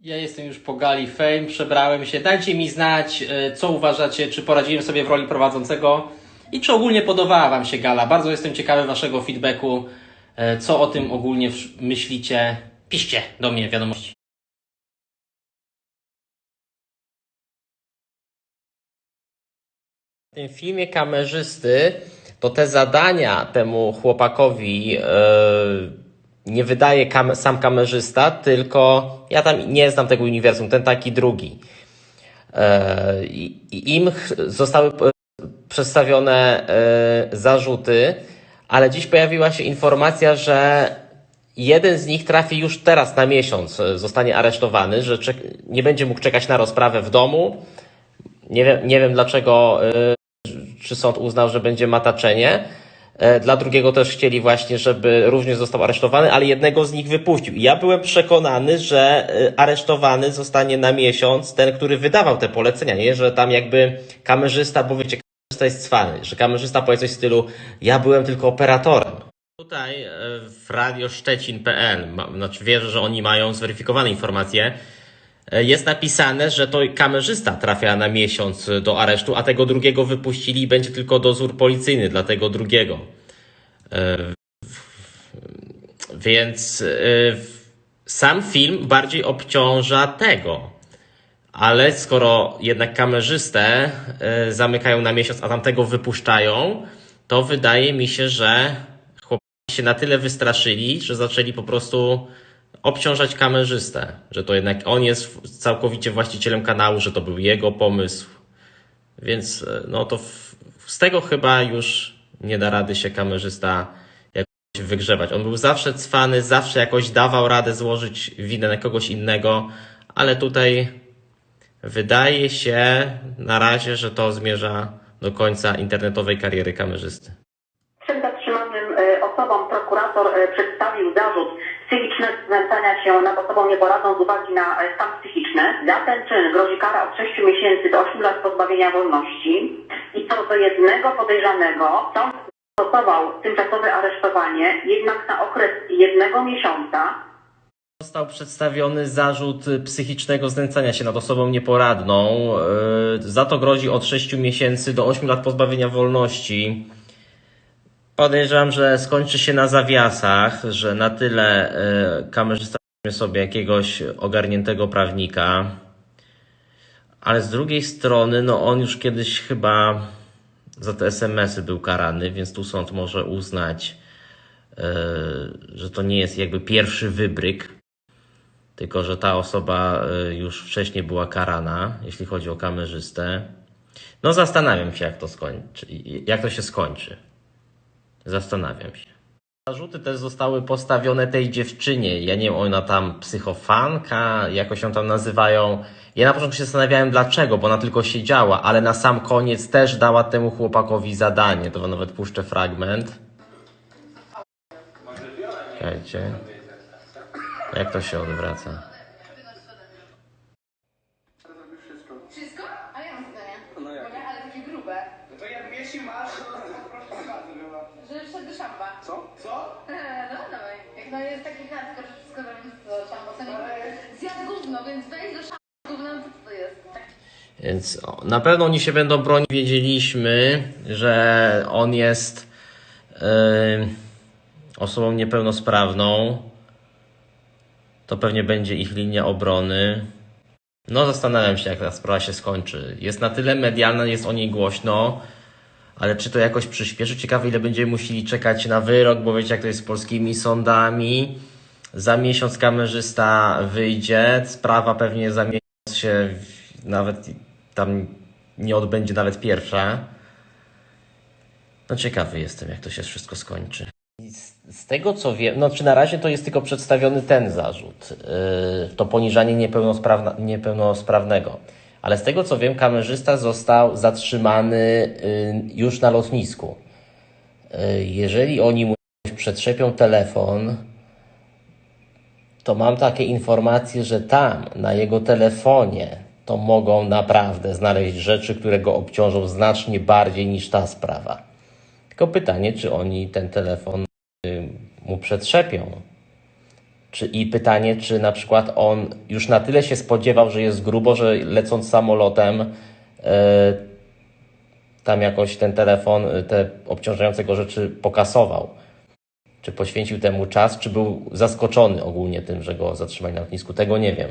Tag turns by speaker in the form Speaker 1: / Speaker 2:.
Speaker 1: Ja jestem już po gali Fame, przebrałem się. Dajcie mi znać, e, co uważacie, czy poradziłem sobie w roli prowadzącego i czy ogólnie podobała Wam się gala. Bardzo jestem ciekawy Waszego feedbacku. E, Co o tym ogólnie myślicie? Piszcie do mnie wiadomości. W tym filmie kamerzysty to te zadania temu chłopakowi e, nie wydaje kam- sam kamerzysta, tylko ja tam nie znam tego uniwersum, ten taki drugi. E, i- Im zostały przedstawione e, zarzuty, ale dziś pojawiła się informacja, że jeden z nich trafi już teraz na miesiąc, e, zostanie aresztowany, że nie będzie mógł czekać na rozprawę w domu. Nie wiem, nie wiem dlaczego, czy sąd uznał, że będzie mataczenie. E, Dla drugiego też chcieli właśnie, żeby również został aresztowany, ale jednego z nich wypuścił. I ja byłem przekonany, że e, aresztowany zostanie na miesiąc ten, który wydawał te polecenia, nie? Że tam jakby kamerzysta, bo wiecie, kamerzysta jest cwany, że kamerzysta powie coś w stylu ja byłem tylko operatorem. Tutaj e, w radioszczecin.pl, ma- znaczy wierzę, że oni mają zweryfikowane informacje, jest napisane, że to kamerzysta trafia na miesiąc e, do aresztu, a tego drugiego wypuścili i będzie tylko dozór policyjny dla tego drugiego. E, Więc e, sam film bardziej obciąża tego. Ale skoro jednak kamerzystę e, zamykają na miesiąc, a tamtego wypuszczają, to wydaje mi się, że chłopaki się na tyle wystraszyli, że zaczęli po prostu obciążać kamerzystę. Że to jednak on jest całkowicie właścicielem kanału, że to był jego pomysł. Więc e, no to w, z tego chyba już nie da rady się kamerzysta jakoś wygrzewać. On był zawsze cwany, zawsze jakoś dawał radę złożyć winę na kogoś innego, ale tutaj wydaje się na razie, że to zmierza do końca internetowej kariery kamerzysty.
Speaker 2: Zatrzymanym e, osobom prokurator e, przedstawił zarzut psychicznego znęcania się nad osobą nieporadną z uwagi na e, stan psychiczny. Za ten czyn grozi kara od 6 miesięcy do 8 lat pozbawienia wolności. I co do jednego podejrzanego, sąd stosował tymczasowe aresztowanie, jednak na okres jednego miesiąca,
Speaker 1: Został przedstawiony zarzut psychicznego znęcania się nad osobą nieporadną. Za to grozi od 6 miesięcy do 8 lat pozbawienia wolności. Podejrzewam, że skończy się na zawiasach, że na tyle yy, kamerzysta sobie jakiegoś ogarniętego prawnika. Ale z drugiej strony, no on już kiedyś chyba za te SMS-y był karany, więc tu sąd może uznać, yy, że to nie jest jakby pierwszy wybryk tylko że ta osoba y, już wcześniej była karana, jeśli chodzi o kamerzystę. No zastanawiam się, jak to skończy, jak to się skończy. Zastanawiam się. Zarzuty też zostały postawione tej dziewczynie. Ja nie wiem, ona tam psychofanka, jakoś ją tam nazywają. Ja na początku się zastanawiałem dlaczego, bo ona tylko siedziała, ale na sam koniec też dała temu chłopakowi zadanie. To nawet puszczę fragment. Czekajcie. Jak to się odwraca?
Speaker 3: Wszystko? A ja mam pytanie. No jak? ale takie grube.
Speaker 4: No to jak jeśli masz, to proszę bardzo chyba.
Speaker 3: Że wszedł do szamba.
Speaker 4: Co? Co?
Speaker 3: Eee, no dawaj. Jak no jest taki hardcore, że wszystko robisz do szamba, co nie Zjadł gówno, więc wejdź do szamba z gównem, co to jest? Tak.
Speaker 1: Więc o, na pewno oni się będą bronić. Wiedzieliśmy, że on jest yy, osobą niepełnosprawną. To pewnie będzie ich linia obrony. No, zastanawiam się, jak ta sprawa się skończy. Jest na tyle medialna, jest o niej głośno, ale czy to jakoś przyspieszy? Ciekawe, ile będziemy musieli czekać na wyrok, bo wiecie, jak to jest z polskimi sądami. Za miesiąc kamerzysta wyjdzie, sprawa pewnie za miesiąc się nawet tam nie odbędzie nawet pierwsza. No ciekawy jestem, jak to się wszystko skończy. Z tego co wiem, no czy na razie to jest tylko przedstawiony ten zarzut, yy, to poniżanie niepełnosprawna, niepełnosprawnego. Ale z tego co wiem, kamerzysta został zatrzymany yy, już na lotnisku. Yy, jeżeli oni mu przetrzepią telefon, to mam takie informacje, że tam, na jego telefonie, to mogą naprawdę znaleźć rzeczy, które go obciążą znacznie bardziej niż ta sprawa. Tylko pytanie, czy oni ten telefon y, mu przetrzepią. Czy, I pytanie, czy na przykład on już na tyle się spodziewał, że jest grubo, że lecąc samolotem, e, tam jakoś ten telefon, e, te obciążające go rzeczy pokasował. Czy poświęcił temu czas, czy był zaskoczony ogólnie tym, że go zatrzymali na lotnisku? Tego nie wiem.